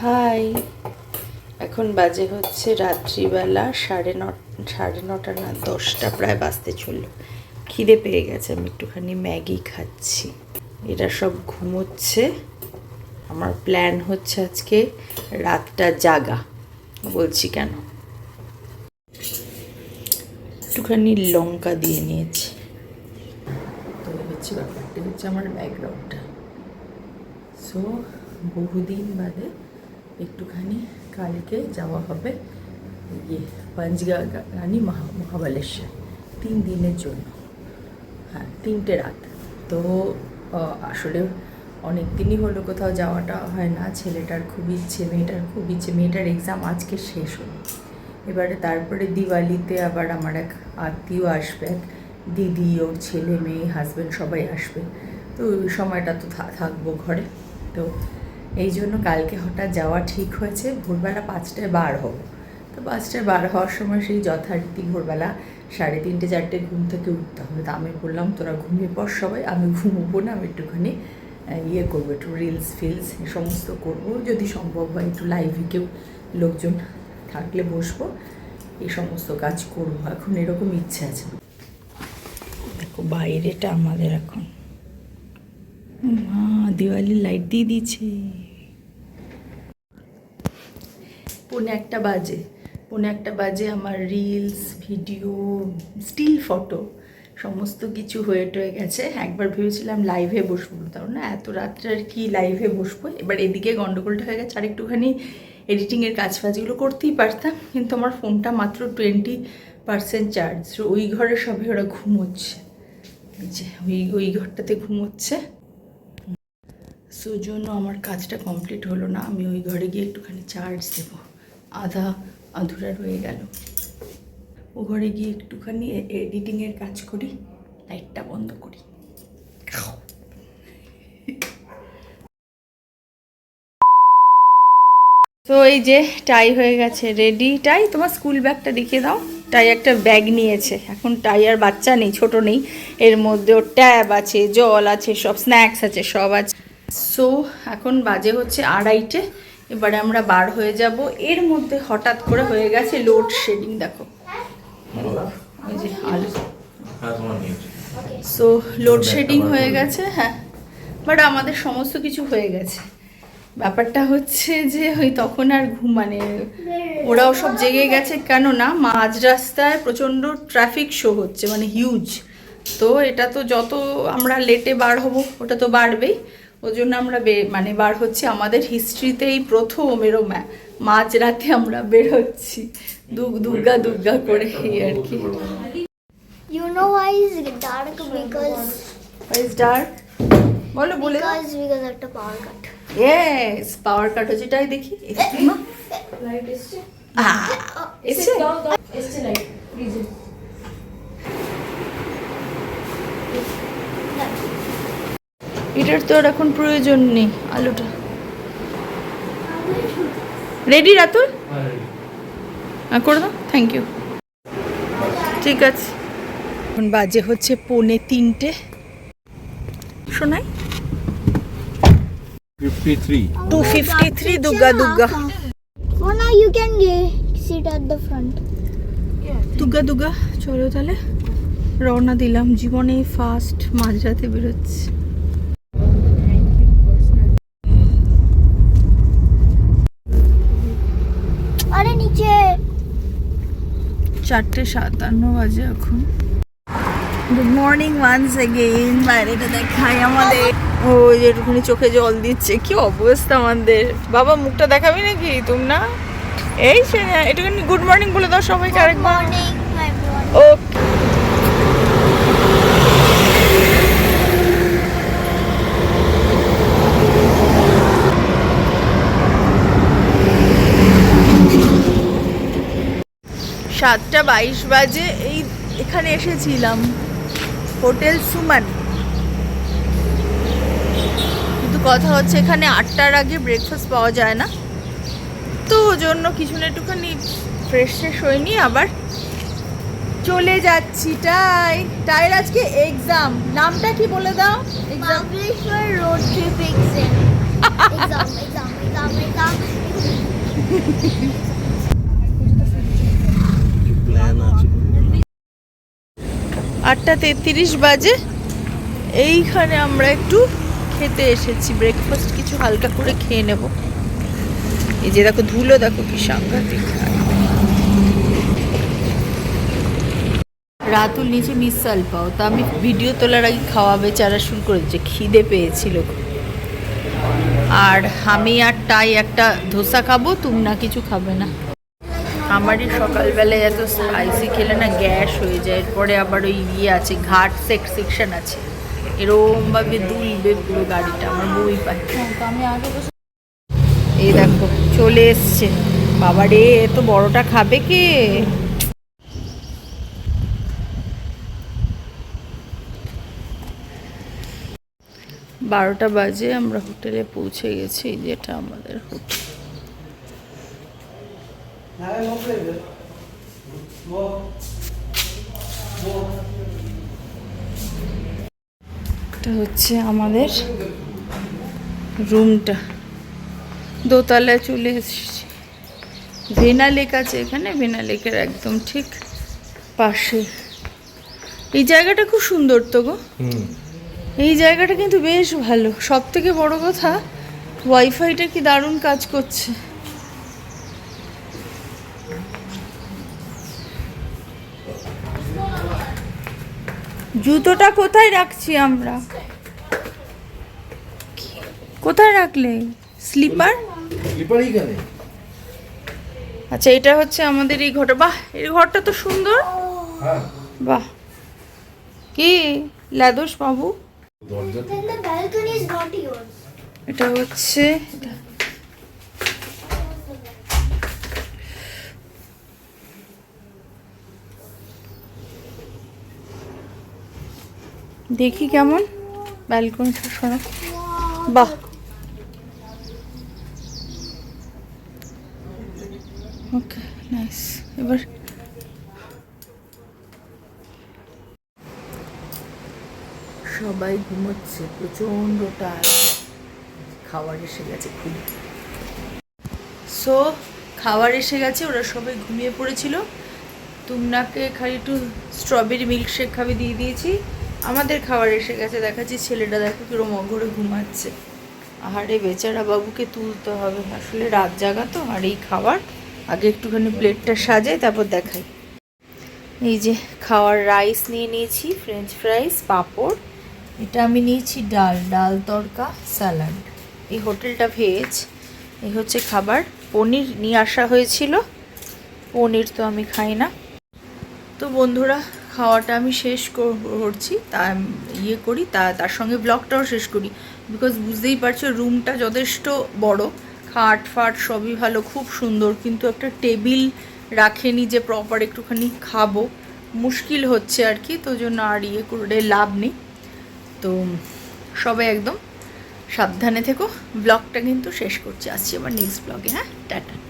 High. এখন বাজে হচ্ছে রাত্রিবেলা সাড়ে ন সাড়ে নটা না দশটা, প্রায় বাজতে চলল। খিদে পেয়ে গেছে, আমি একটুখানি ম্যাগি খাচ্ছি। এরা সব ঘুমোচ্ছে। আমার প্ল্যান হচ্ছে আজকে রাতটা জাগা। বলছি কেন? একটুখানি লঙ্কা দিয়ে নিয়েছি। তো হচ্ছে ব্যাপারটা হচ্ছে আমার ব্যাকগ্রাউন্ডটা সো বহুদিন বাদে একটুখানি কালকে যাওয়া হবে। ইয়ে পাঞ্চগানি মহা, মহাবালেশ্বর, তিন দিনের জন্য। হ্যাঁ তিনটে রাত। তো আসলে অনেক দিনই হলো কোথাও যাওয়াটা হয় না। ছেলেটার খুব ইচ্ছে, মেয়েটার খুব ইচ্ছে। মেয়েটার এক্সাম আজকে শেষ হলো। এবারে তারপরে দিওয়ালিতে আবার আমার এক আত্মীয় আসবে, এক দিদি, ওর ছেলে, মেয়ে হাজব্যান্ড সবাই আসবে। তো ওই সময়টা তো থাকব ঘরে। তো এই জন্য কালকে হঠাৎ যাওয়া ঠিক হয়েছে। ভোরবেলা পাঁচটায় বার হব। তো পাঁচটায় বার হওয়ার সময় সেই যথারীতি ভোরবেলা সাড়ে তিনটে, চারটে ঘুম থেকে উঠতে হবে। তা আমি বললাম, তোরা ঘুমিয়ে পর সবাই, আমি ঘুমবো না, আমি একটুখানি ইয়ে করব, একটু রিলস ফিলস এ সমস্ত করব। যদি সম্ভব হয় একটু লাইভে কেউ লোকজন থাকলে বসবো। এই সমস্ত কাজ করব। এখন এরকম ইচ্ছে আছে। দেখো, বাইরেটা আমাদের এখন মা দিওয়ালির লাইট দিয়ে দিয়েছে পৌনে একটা বাজে পৌনে একটা বাজে আমার রিলস ভিডিও স্টিল ফটো সমস্ত কিছু হয়ে টয়ে গেছে একবার ভেবেছিলাম লাইভে বসবো তাও না এত রাত্রে আর কি লাইভে বসবো এবার এদিকে গন্ডগোলটা হয়ে গেছে আর একটুখানি এডিটিংয়ের কাজ ফাজগুলো করতেই পারতাম কিন্তু আমার ফোনটা মাত্র টোয়েন্টি পার্সেন্ট চার্জ ওই ঘরে সবই ওরা ঘুমোচ্ছে ওই ওই ঘরটাতে ঘুমোচ্ছে সো জন্য আমার কাজটা কমপ্লিট হলো না, আমি ওই ঘরে গিয়ে একটুখানি চার্জ দেবো। আধা আধুরা রয়ে গেল। ও ঘরে গিয়ে একটুখানি এডিটিংয়ের কাজ করি লাইটটা বন্ধ করি। তো এই যে টাই হয়ে গেছে রেডি টাই তোমার স্কুল ব্যাগটা দেখিয়ে দাও। টাই একটা ব্যাগ নিয়েছে। এখন টাই আর বাচ্চা নেই, ছোট নেই। এর মধ্যে ওর ট্যাব আছে, জল আছে, সব স্ন্যাক্স আছে, সব আছে। সো এখন বাজে হচ্ছে আড়াইটে। এবারে আমরা বার হয়ে যাব। এর মধ্যে হঠাৎ করে হয়ে গেছে লোড শেডিং দেখো। ওই যে আলু। সো লোডশেডিং হয়ে গেছে হ্যাঁ। বাট আমাদের সমস্ত কিছু হয়ে গেছে। ব্যাপারটা হচ্ছে যে, ওই তখন আর ঘুম মানে ওরাও সব জেগে গেছে। কেন না মাঝ রাস্তায় প্রচণ্ড ট্রাফিক শো হচ্ছে মানে হিউজ তো এটা তো যত আমরা লেটে বার হব, ওটা তো বাড়বেই। ওই জন্য আমরা বে- মানে বার হচ্ছে। আমাদের হিস্ট্রিতেই প্রথম এরম মাঝ রাতে আমরা বের হচ্ছি। দুগ দুর্গা দুর্গা করে এই আর কি। You know why it's dark? Because is dark বলো বলে because because of the power cut. Yes power cut হচ্ছে এটাই দেখি। এক্সট্রিমা এসছে? এটার তো আর এখন প্রয়োজন নেই আলুটা। রেডি রাতুল? হ্যাঁ করে দাও থ্যাংক ইউ ঠিক আছে। এখন বাজে হচ্ছে পৌনে তিনটে। শোনাই। Two fifty three Durga Durga at the front. Durga Durga চলো তাহলে। রওনা দিলাম জীবনে ফার্স্ট মাঝরাতে বেরোচ্ছে আরে নিচে চারটে সাতান্ন বাজে এখন। গুড মর্নিং ওয়ান্স এগেইন বাইরেটা দেখাই আমাদের। ও যেটুকুনি চোখে জল দিচ্ছে। কি অবস্থা আমাদের? বাবা মুখটা দেখাবি নাকি তুমি না এই সে একটুখানি গুড মর্নিং বলে দাও সবাইকে আরেকবার। ওকে সাতটা বাইশ বাজে এই এখানে এসেছিলাম। হোটেল সুমান। কিন্তু কথা হচ্ছে এখানে আটটার আগে ব্রেকফাস্ট পাওয়া যায় না। তো ওই জন্য কিছু না একটুখানি ফ্রেশ ফ্রেশ হয়নি আবার চলে যাচ্ছি। টাই টাইর আজকে এক্সাম নামটা কি বলে দাও? Exam Mahabaleshwar road trip exam. exam, exam, আটটা তেত্রিশ বাজে। এইখানে আমরা একটু খেতে এসেছি। ব্রেকফাস্ট কিছু হালকা করে খেয়ে নেব। এই যে দেখো ধুলো, দেখো কি সাংঘাতিক। রাতুল নিচে মিসাল পাও তা আমি ভিডিও তোলার আগে খাওয়া বেচারা শুরু করে করেছে খিদে পেয়েছিল। আর আমি আর টাই একটা ধোসা খাব, তুমি না কিছু খাবে না। আমারই সকালবেলায় এত স্পাইসি খেলে না গ্যাস হয়ে যায়। এরপরে আবার ওই ইয়ে আছে, ঘাট সেক সেকশন আছে। এরমভাবে দুলবে পুরো গাড়িটা, আমার বই পায় আমি আগে এই দেখো, চলে এসছে। বাবা রে এত বড়টা খাবে কে? বারোটা বাজে, আমরা হোটেলে পৌঁছে গেছি। যেটা আমাদের হোটেল। এটা হচ্ছে আমাদের রুমটা। দোতলায় চলে এসেছি। ভেনা লেক আছে এখানে ভেনা লেকের একদম ঠিক পাশে। এই জায়গাটা খুব সুন্দর তো গো। এই জায়গাটা কিন্তু বেশ ভালো। সব থেকে বড় কথা ওয়াইফাইটা কি দারুণ কাজ করছে। জুতোটা কোথায় রাখছি আমরা? কোথায় রাখলে? স্লিপার? স্লিপার এইখানে আচ্ছা এটা হচ্ছে আমাদের এই ঘরটা। বাহ এই ঘরটা তো সুন্দর। হ্যাঁ। বাহ। কি? লাদোস বাবু। is not এটা দেখি কেমন। ব্যালকনিটা শোনো বাহ। ওকে নাইস এবার সবাই ঘুমোচ্ছে, প্রচণ্ড টায়ার্ড। খাবার এসে গেছে খুব। সো খাবার এসে গেছে, ওরা সবাই ঘুমিয়ে পড়েছিল। তুমনাকে খালি একটু স্ট্রবেরি মিল্কশেক খাবে দিয়ে দিয়েছি। আমাদের খাবার এসে গেছে, দেখাচ্ছি ছেলেটা, দেখো কিরম অঘরে ঘুমাচ্ছে। আহারে বেচারা বাবুকে তুলতে হবে, আসলে রাত জাগা তো, আর এই খাবার। আগে একটুখানি প্লেটটা সাজাই, তারপর দেখাই। এই যে খাওয়ার রাইস নিয়ে নিয়েছি ফ্রেঞ্চ ফ্রাইস পাঁপড়। এটা আমি নিয়েছি ডাল ডাল তড়কা স্যালাড এই হোটেলটা ভেজ এই হচ্ছে খাবার। পনির নিয়ে আসা হয়েছিল, পনির তো আমি খাই না। তো বন্ধুরা খাওয়াটা আমি শেষ কর- করছি, তা ইয়ে করি, তা তার সঙ্গে ব্লগটাও শেষ করি। বিকজ বুঝতেই পারছ রুমটা যথেষ্ট বড়, খাট ফাট সবই ভালো, খুব সুন্দর, কিন্তু একটা টেবিল রাখেনি যে প্রপার একটুখানি খাব। মুশকিল হচ্ছে আর কি, তো জন্য আর ইয়ে করে লাভ নেই। তো সবাই একদম সাবধানে থেকো ব্লগটা কিন্তু শেষ করছি। আসছি আবার নেক্সট ব্লগে হ্যাঁ? টাটা।